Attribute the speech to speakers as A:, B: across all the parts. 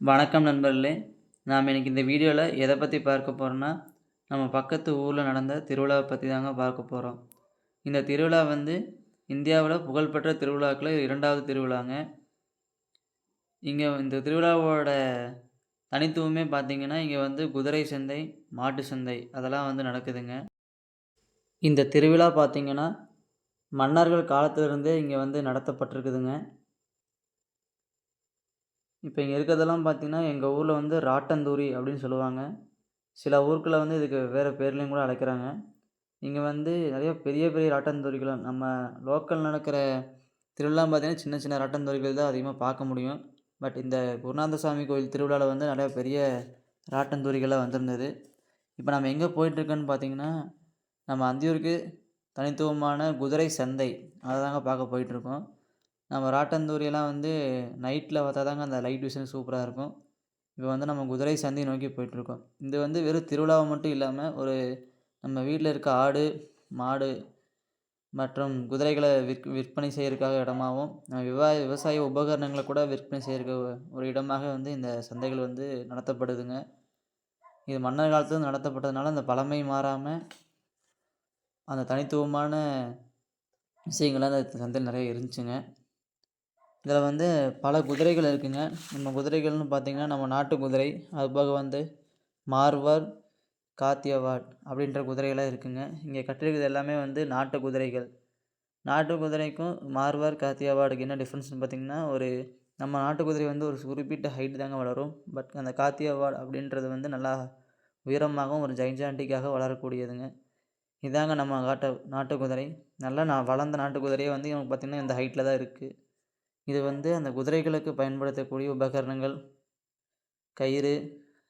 A: வணக்கம் நண்பர்களே. நாம் இன்றைக்கி இந்த வீடியோவில் எதை பற்றி பார்க்க போகிறோன்னா நம்ம பக்கத்து ஊரில் நடந்த திருவிழாவை பற்றி தாங்க பார்க்க போகிறோம் இந்த திருவிழா வந்து இந்தியாவில் புகழ்பெற்ற திருவிழாக்களில் இரண்டாவது திருவிழாங்க. இங்கே இந்த திருவிழாவோட தனித்துவமே பார்த்திங்கன்னா இங்கே வந்து குதிரை சந்தை மாட்டு சந்தை அதெல்லாம் வந்து நடக்குதுங்க. இந்த திருவிழா பார்த்தீங்கன்னா மன்னர்கள் காலத்திலிருந்தே இங்கே வந்து நடத்தப்பட்டிருக்குதுங்க. இப்போ இங்கே இருக்கிறதெல்லாம் பார்த்தீங்கன்னா எங்கள் ஊரில் வந்து ராட்டந்தூரி அப்படின்னு சொல்லுவாங்க. சில ஊருக்குள்ளே வந்து இதுக்கு வேறு பேர்லேயும் கூட அழைக்கிறாங்க. இங்கே வந்து நிறைய பெரிய பெரிய ராட்டந்தூரிகளும் நம்ம லோக்கல் நடக்கிற திருவிழான்னு பார்த்தீங்கன்னா சின்ன சின்ன ராட்டந்தூரிகள் தான் அதிகமாக பார்க்க முடியும். பட் இந்த குருநாதசாமி கோயில் திருவிழாவில் வந்து நிறையா பெரிய ராட்டந்தூரிகளாக வந்திருந்தது. இப்போ நம்ம எங்கே போயிட்டுருக்கோன்னு பார்த்தீங்கன்னா நம்ம அந்தியூருக்கு தனித்துவமான குதிரை சந்தை அதை தாங்க பார்க்க போயிட்டுருக்கோம். நம்ம ராட்டந்தூரியெல்லாம் வந்து நைட்டில் பார்த்தா தாங்க அந்த லைட் விஷன் சூப்பராக இருக்கும். இப்போ வந்து நம்ம குதிரை சந்தை நோக்கி போயிட்டுருக்கோம். இது வந்து வெறும் திருவிழாவை மட்டும் இல்லாமல் ஒரு நம்ம வீட்டில் இருக்க ஆடு மாடு மற்றும் குதிரைகளை விற் விற்பனை செய்கிறதுக்காக இடமாகவும் விவா விவசாய உபகரணங்களை கூட விற்பனை செய்கிறதுக்கு ஒரு இடமாக வந்து இந்த சந்தைகள் வந்து நடத்தப்படுதுங்க. இது மன்னர் காலத்தில் நடத்தப்பட்டதுனால அந்த பழமை மாறாமல் அந்த தனித்துவமான விஷயங்கள்லாம் அந்த சந்தையில் நிறைய இருந்துச்சுங்க. இதில் வந்து பல குதிரைகள் இருக்குதுங்க நம்ம குதிரைகள்னு பார்த்திங்கன்னா நம்ம நாட்டு குதிரை அது போக வந்து மார்வார் காத்தியவாட் அப்படின்ற குதிரைகள்லாம் இருக்குதுங்க இங்கே கட்டிருக்கிறது எல்லாமே வந்து நாட்டு குதிரைகள். நாட்டு குதிரைக்கும் மார்வார் காத்தியாவாடுக்கு என்ன டிஃப்ரென்ஸ்னு பார்த்திங்கன்னா ஒரு நம்ம நாட்டு குதிரை வந்து ஒரு குறிப்பிட்ட ஹைட் தாங்க வளரும். பட் அந்த காத்தியவாட் அப்படின்றது வந்து நல்லா உயரமாகவும் ஒரு ஜைஜாண்டிக்காக வளரக்கூடியதுங்க. இதாங்க நம்ம காட்ட நாட்டு குதிரை. நல்லா நான் வளர்ந்த நாட்டு குதிரையே வந்து இவங்க பார்த்திங்கன்னா இந்த ஹைட்டில் தான் இருக்குது இது வந்து அந்த குதிரைகளுக்கு பயன்படுத்தக்கூடிய உபகரணங்கள். கயிறு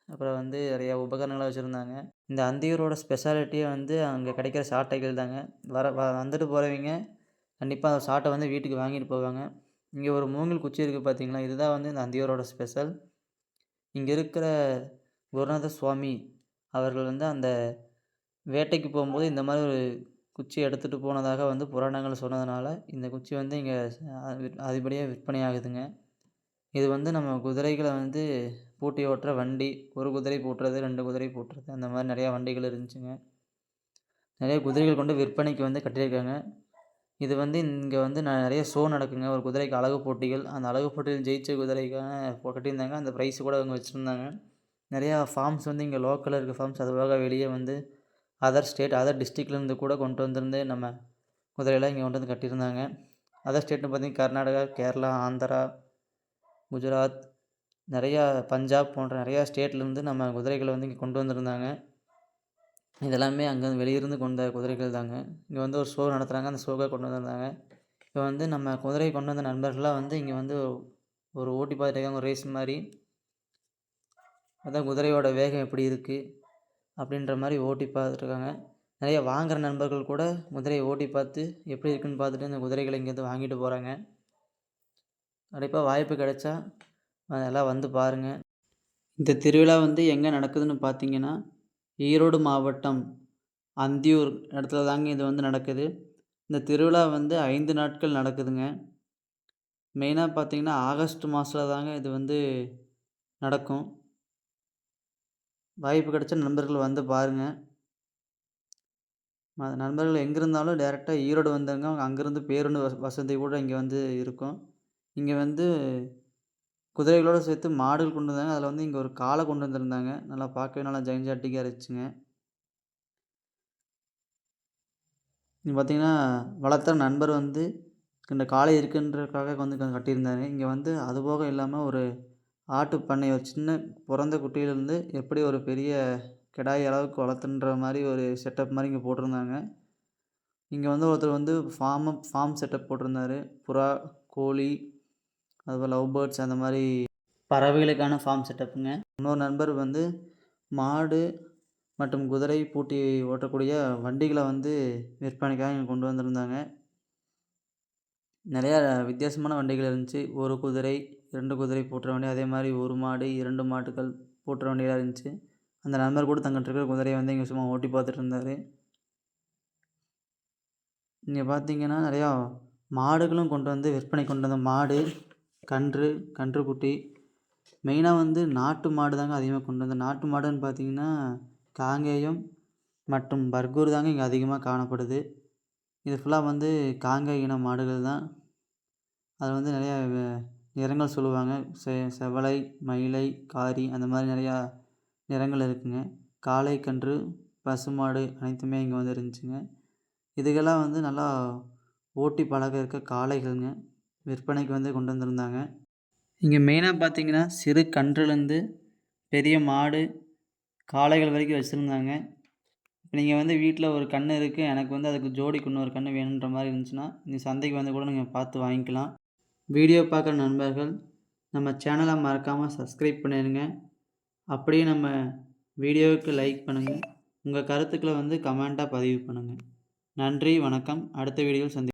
A: அப்புறம் வந்து நிறையா உபகரணங்களை வச்சுருந்தாங்க. இந்த அந்தியூரோட ஸ்பெஷாலிட்டியே வந்து அங்கே கிடைக்கிற சாட்டைகள் தாங்க. வர வ வந்துட்டு போகிறவங்க கண்டிப்பாக அந்த சாட்டை வந்து வீட்டுக்கு வாங்கிட்டு போவாங்க. இங்கே ஒரு மூங்கில் குச்சி இருக்குது பார்த்தீங்களா இதுதான் வந்து இந்த அந்தியூரோட ஸ்பெஷல் இங்கே இருக்கிற குருநாத சுவாமி அவர்கள் வந்து அந்த வேட்டைக்கு போகும்போது இந்த மாதிரி ஒரு குச்சி எடுத்துகிட்டு போனதாக வந்து புராணங்கள் சொன்னதுனால இந்த குச்சி வந்து இங்கே அதிபடியாக விற்பனை ஆகுதுங்க. இது வந்து நம்ம குதிரைகளை வந்து பூட்டி ஓட்டுற வண்டி ஒரு குதிரை பூட்டுறது ரெண்டு குதிரை பூட்டுறது அந்த மாதிரி நிறையா வண்டிகள் இருந்துச்சுங்க. நிறைய குதிரைகள் கொண்டு விற்பனைக்கு வந்து கட்டியிருக்காங்க. இது வந்து இங்கே வந்து நிறைய ஷோ நடக்குங்க. ஒரு குதிரைக்கு அழகு போட்டிகள் அந்த அழகு போட்டியில் ஜெயிச்ச குதிரைக்கான கட்டியிருந்தாங்க. அந்த ப்ரைஸ் கூட அவங்க வச்சுருந்தாங்க. நிறையா ஃபார்ம்ஸ் வந்து இங்கே லோக்கலில் இருக்க ஃபார்ம்ஸ் அதுவாக வெளியே வந்து அதர் ஸ்டேட் அதர் டிஸ்ட்ரிக்ட்லேருந்து கூட கொண்டு வந்திருந்து நம்ம குதிரையெல்லாம் இங்கே கொண்டு வந்து கட்டியிருந்தாங்க. அதர் ஸ்டேட்னு பார்த்திங்கன்னா கர்நாடகா கேரளா ஆந்திரா குஜராத் நிறையா பஞ்சாப் போன்ற நிறையா ஸ்டேட்லேருந்து நம்ம குதிரைகளை வந்து இங்கே கொண்டு வந்திருந்தாங்க. இதெல்லாமே அங்கே வெளியிருந்து கொண்ட குதிரைகள் தாங்க. இங்கே வந்து ஒரு ஷோ நடத்துகிறாங்க அந்த ஷோவை கொண்டு வந்திருந்தாங்க. இப்போ வந்து நம்ம குதிரை கொண்டு வந்த நண்பர்களாக வந்து இங்கே வந்து ஒரு ஓட்டி பார்த்துருக்காங்க ஒரு ரேஸ் மாதிரி. அதான் குதிரையோட வேகம் எப்படி இருக்குது அப்படின்ற மாதிரி ஓட்டி பார்த்துட்ருக்காங்க. நிறைய வாங்குகிற நண்பர்கள் கூட குதிரையை ஓட்டி பார்த்து எப்படி இருக்குன்னு பார்த்துட்டு இந்த குதிரைகளை இங்கேருந்து வாங்கிட்டு போகிறாங்க கண்டிப்பாக வாய்ப்பு கிடைச்சா அதெல்லாம் வந்து பாருங்கள் இந்த திருவிழா வந்து எங்கே நடக்குதுன்னு பார்த்தீங்கன்னா ஈரோடு மாவட்டம் அந்தியூர் இடத்துல தாங்க இது வந்து நடக்குது. இந்த திருவிழா வந்து ஐந்து நாட்கள் நடக்குதுங்க. மெயினாக பார்த்தீங்கன்னா ஆகஸ்ட் மாதத்தில் தாங்க இது வந்து நடக்கும். வாய்ப்பு கிடைச்சா நண்பர்கள் வந்து பாருங்கள் நண்பர்கள் எங்கே இருந்தாலும் டேரெக்டாக ஈரோடு வந்துடுங்க அவங்க அங்கேருந்து பேருந்து வச வசதி கூட இங்கே வந்து இருக்கும். இங்கே வந்து குதிரைகளோடு சேர்த்து மாடுகள் கொண்டு வந்தாங்க. அதில் வந்து இங்கே ஒரு காளை கொண்டு வந்திருந்தாங்க. நல்லா பார்க்கவே நல்லா ஜெயின்ஜாட்டிக்காக இருந்துச்சுங்க. இங்கே பார்த்தீங்கன்னா வளர்த்த நண்பர் வந்து இந்த காளை இருக்குன்றதுக்காக வந்து கட்டியிருந்தாரு. இங்கே வந்து அதுபோக இல்லாமல் ஒரு ஆட்டு பண்ணை ஒரு சின்ன பிறந்த குட்டியிலேருந்து எப்படி ஒரு பெரிய கிடாய் அளவுக்கு வளர்த்துன்ற மாதிரி ஒரு செட்டப் மாதிரி இங்கே போட்டிருந்தாங்க. இங்கே வந்து ஒருத்தர் வந்து ஃபார்ம் ஃபார்ம் செட்டப் போட்டிருந்தாரு. புறா கோழி அதுபோல் லவ் பேர்ட்ஸ் அந்த மாதிரி பறவைகளுக்கான ஃபார்ம் செட்டப்புங்க இன்னொரு நண்பர் வந்து மாடு மற்றும் குதிரை பூட்டி ஓட்டக்கூடிய வண்டிகளை வந்து விற்பனைக்காக இங்கே கொண்டு வந்திருந்தாங்க. நிறையா வித்தியாசமான வண்டிகள் இருந்துச்சு. ஒரு குதிரை இரண்டு குதிரை பூட்டுற வண்டி அதே மாதிரி ஒரு மாடு இரண்டு மாட்டுகள் பூட்டுற வண்டியெல்லாம் இருந்துச்சு. அந்த நண்பர் கூட தங்கிட்டு இருக்கிற குதிரையை வந்து இங்கே சும்மா ஓட்டி பார்த்துட்டு இருந்தார். இங்கே பார்த்தீங்கன்னா நிறையா மாடுகளும் கொண்டு வந்து விற்பனை கொண்டு வந்த மாடு கன்று கன்றுக்குட்டி. மெயினாக வந்து நாட்டு மாடு தாங்க அதிகமாக கொண்டு வந்த. நாட்டு மாடுன்னு பார்த்தீங்கன்னா காங்கேயம் மற்றும் பர்கூர் தாங்க இங்கே அதிகமாக காணப்படுது. இது ஃபுல்லாக வந்து காங்கேய இன மாடுகள் தான். அதில் வந்து நிறையா நிறங்கள் சொல்லுவாங்க. செ செவலை மயிலை காரி அந்த மாதிரி நிறையா நிறங்கள் இருக்குங்க. காளை கன்று பசுமாடு அனைத்துமே இங்கே வந்து இருந்துச்சுங்க. இதுக்கெல்லாம் வந்து நல்லா ஓட்டி பழக இருக்க காளைகள்ங்க. விற்பனைக்கு வந்து கொண்டு வந்திருந்தாங்க. இங்கே மெயினாக பார்த்தீங்கன்னா சிறு கன்றுலேருந்து பெரிய மாடு காளைகள் வரைக்கும் வச்சுருந்தாங்க. இப்போ நீங்கள் வந்து வீட்டில் ஒரு கன்று இருக்குது எனக்கு வந்து அதுக்கு ஜோடிக்கு இன்னொரு கன்று வேணுன்ற மாதிரி இருந்துச்சுன்னா நீங்கள் சந்தைக்கு வந்து கூட நீங்கள் பார்த்து வாங்கிக்கலாம். வீடியோ பார்க்குற நண்பர்கள் நம்ம சேனலை மறக்காமல் சப்ஸ்கிரைப் பண்ணிடுங்க அப்படியே நம்ம வீடியோவுக்கு லைக் பண்ணுங்கள் உங்கள் கருத்துக்களை வந்து கமெண்ட்டாக பதிவு பண்ணுங்கள் நன்றி வணக்கம். அடுத்த வீடியோவில் சந்தி